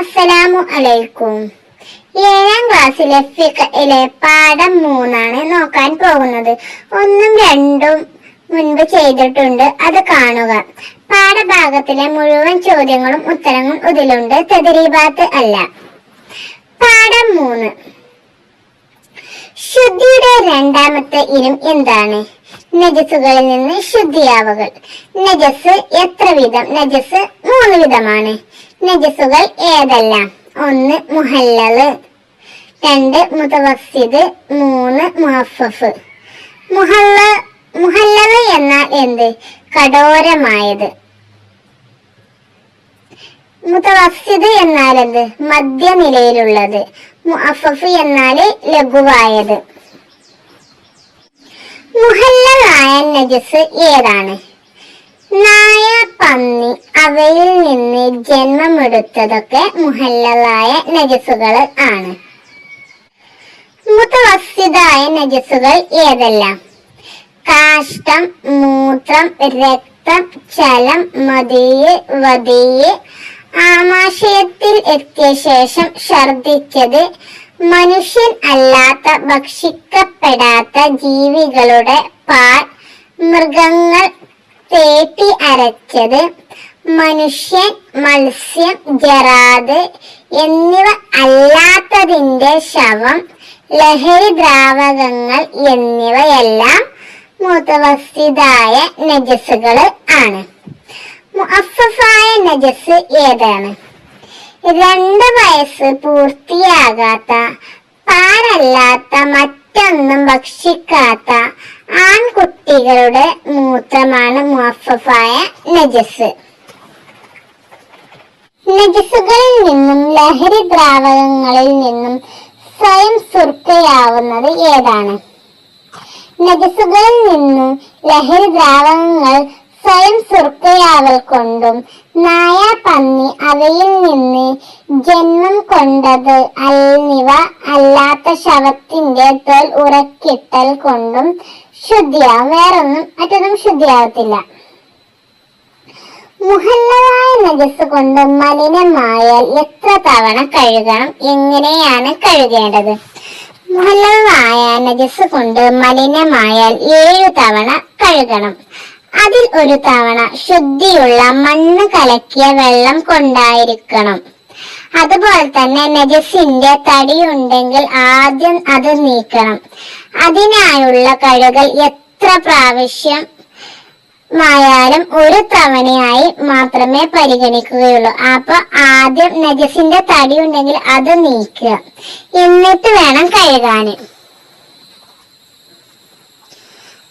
അസ്സലാമു അലൈക്കും. ഏഴാം ക്ലാസ്സിലെ ഫിഖയിലെ പാഠം മൂന്നാണ് നോക്കാൻ പോകുന്നത്. ഒന്നും രണ്ടും മുൻപ് ചെയ്തിട്ടുണ്ട്. അത് കാണുക. പാഠഭാഗത്തിലെ മുഴുവൻ ചോദ്യങ്ങളും ഉത്തരങ്ങളും ഇതിലുണ്ട്. തെതിരീബാത്ത് അല്ല. പാഠം മൂന്ന്. ശുദ്ധിയുടെ രണ്ടാമത്തെ ഇനം എന്താണ്? നജസുകളിൽ നിന്ന് ശുദ്ധിയാവുകൾ. നജസ് എത്ര വിധം നജസ് മൂന്ന് വിധമാണ് നജസുകൾ ഏതെല്ലാം? ഒന്ന് മുഹല്ലല് രണ്ട് മുതവസിദ് മൂന്ന് മുഹഫഫ്. മുഹല്ല മുഹല്ലല് എന്നാൽ എന്ത്? കഠോരമായത്. മുതവസിദ് എന്നാൽ എന്ത്? മധ്യനിലയിലുള്ളത്. മുഅഫഫ് എന്നാൽ ലഘുവായത്. മുഹല്ലലായ നജസ് ഏതാണ്? നായ പന്നി അവയിൽ നിന്ന് ജന്മമെടുത്തതൊക്കെ മുഹല്ലായ നജസുകൾ ആണ്. മുതവസ്സിതായ നജസുകൾ ഏതെല്ലാം? കാഷ്ടം മൂത്രം രക്തം ചലം മതിയ് വതിയ് ആമാശയത്തിൽ എത്തിയ ശേഷം ഛർദിച്ചത് മനുഷ്യൻ അല്ലാത്ത ഭക്ഷിക്കപ്പെടാത്ത ജീവികളുടെ പാൽ മൃഗങ്ങൾ തേട്ടി അരച്ചത് മനുഷ്യൻ മത്സ്യം ജറാദ് എന്നിവ അല്ലാത്തതിന്റെ ശവം ലഹരി ദ്രാവകങ്ങൾ എന്നിവയെല്ലാം മുതവസ്ഥിതായ നജസ്സുകൾ ആണ്. മുഅഫഫായ നജസ് ഏതാണ്? രണ്ട് വയസ്സ് പൂർത്തിയാകാത്ത പാലല്ലാത്ത മറ്റൊന്നും ഭക്ഷിക്കാത്ത ആൺകുട്ടികളുടെ മൂത്രമാണ് മുഅഫഫായ നജസ്. നജസുകളിൽ നിന്നും ലഹരി ദ്രാവകങ്ങളിൽ നിന്നും സ്വയം സുർക്കയാവുന്നത് ഏതാണ്? നജസുകളിൽ നിന്നും ലഹരി ദ്രാവകങ്ങൾ സ്വയം സുർക്കയാവൽ കൊണ്ടും നായ പന്നി അവയിൽ നിന്ന് ജന്മം കൊണ്ടത് അല്ലിവ അല്ലാത്ത ശവത്തിന്റെ തോൽ ഉറക്കിട്ടൽ കൊണ്ടും ശുദ്ധിയാവും. വേറൊന്നും മറ്റൊന്നും ശുദ്ധിയാവത്തില്ല. മുഹല്ലമായ നജസ് കൊണ്ട് മലിനമായാൽ എത്ര തവണ കഴുകണം? എങ്ങനെയാണ് കഴുകേണ്ടത്? മുഹല്ലമായ നജസ് കൊണ്ട് മലിനമായാൽ ഏഴു തവണ കഴുകണം. അതിൽ ഒരു തവണ ശുദ്ധിയുള്ള മണ്ണ് കലക്കിയ വെള്ളം കൊണ്ടായിരിക്കണം. അതുപോലെ തന്നെ നജസിന്റെ തടിയുണ്ടെങ്കിൽ ആദ്യം അത് നീക്കണം. അതിനായുള്ള കഴുകൽ എത്ര പ്രാവശ്യം മായാലും ഒരു തവണയായി മാത്രമേ പരിഗണിക്കുകയുള്ളൂ. അപ്പൊ ആദ്യം നജസിന്റെ തടി ഉണ്ടെങ്കിൽ അത് നീക്കുക. എന്നിട്ട് വേണം കഴുകാന്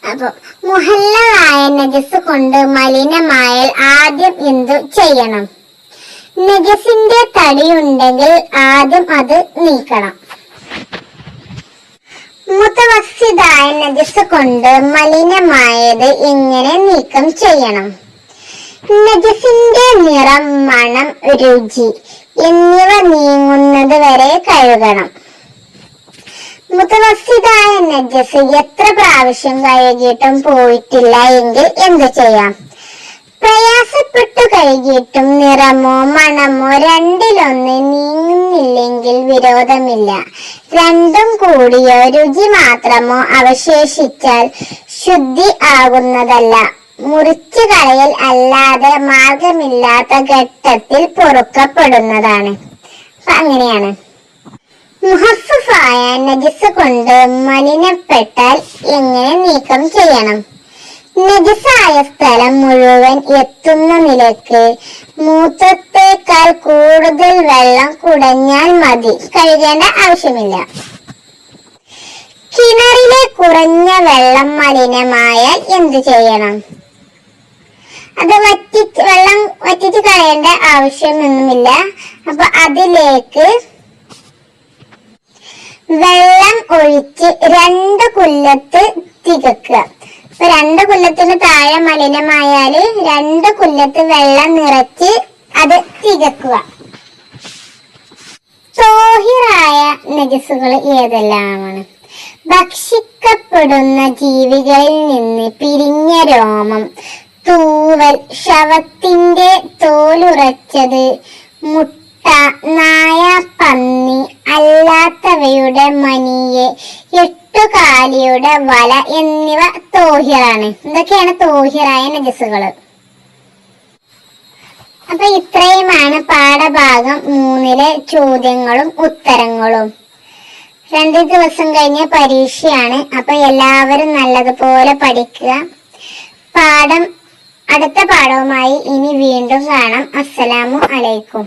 അപ്പൊ മുഹല്ലമായ നജസ് കൊണ്ട് മലിനമായാൽ ആദ്യം എന്തു ചെയ്യണം? നജസിന്റെ തടിയുണ്ടെങ്കിൽ ആദ്യം അത് നീക്കണം. മുതവസ്ഥിതായ നജസ് കൊണ്ട് മലിനമായത് എങ്ങനെ നീക്കം ചെയ്യണം? നജസിന്റെ നിറം മണം രുചി എന്നിവ നീങ്ങുന്നത് വരെ കഴുകണം. മുതവസ്സിതായ നജസ് എത്ര പ്രാവശ്യം കഴുകിയിട്ടും പോയിട്ടില്ല എങ്കിൽ എന്തു ചെയ്യാം? പ്രയാസപ്പെട്ടു കഴുകിയിട്ടും നിറമോ മണമോ രണ്ടിലൊന്ന് നീങ്ങുന്നില്ലെങ്കിൽ വിരോധമില്ല. രണ്ടും കൂടിയോ രുചി മാത്രമോ അവശേഷിച്ചാൽ ശുദ്ധി ആകുന്നതല്ല. മുറിച്ചു കളയൽ അല്ലാതെ മാർഗമില്ലാത്ത ഘട്ടത്തിൽ പൊറുക്കപ്പെടുന്നതാണ്. അങ്ങനെയാണ്. മുഹഫായ നജസ് കൊണ്ട് മലിനപ്പെട്ടാൽ എങ്ങനെ നീക്കം ചെയ്യണം? നജസായ സ്ഥലം മുഴുവൻ എത്തുന്ന നിലയ്ക്ക് മൂത്രത്തേക്കാൾ കൂടുതൽ വെള്ളം കുടഞ്ഞാൽ മതി. കഴുകേണ്ട ആവശ്യമില്ല. കിണറിലെ കുറഞ്ഞ വെള്ളം മലിനമായാൽ എന്തു ചെയ്യണം? അത് വറ്റി വെള്ളം വറ്റിച്ച് കളയേണ്ട ആവശ്യമൊന്നുമില്ല. അപ്പൊ അതിലേക്ക് വെള്ളം ഒഴിച്ച് രണ്ട് കുല്ലത്ത് തികക്കുക. ഇപ്പൊ രണ്ട് കുല്ലത്തിന് താഴെ മലിനമായാൽ രണ്ട് കുല്ലത്ത് വെള്ളം നിറച്ച് അത് തികക്കുക. തോഹിറായ നജസുകൾ ഏതെല്ലാമാണ്? ഭക്ഷിക്കപ്പെടുന്ന ജീവികളിൽ നിന്ന് പിരിഞ്ഞ രോമം തൂവൽ ശവത്തിന്റെ തോലുറച്ചത് മുട്ട നായ പന്നി അല്ലാത്തവയുടെ മനിയെ എട്ടുകാലിയുടെ വല എന്നിവ തോഹിറാണ് ഇതൊക്കെയാണ് തോഹിറായ നജസുകൾ അപ്പൊ ഇത്രയുമാണ് പാഠഭാഗം മൂന്നിലെ ചോദ്യങ്ങളും ഉത്തരങ്ങളും. രണ്ട് ദിവസം കഴിഞ്ഞ പരീക്ഷയാണ്. അപ്പൊ എല്ലാവരും നല്ലതുപോലെ പഠിക്കുക. പാഠം അടുത്ത പാഠവുമായി ഇനി വീണ്ടും കാണാം. അസ്സലാമു അലൈക്കും.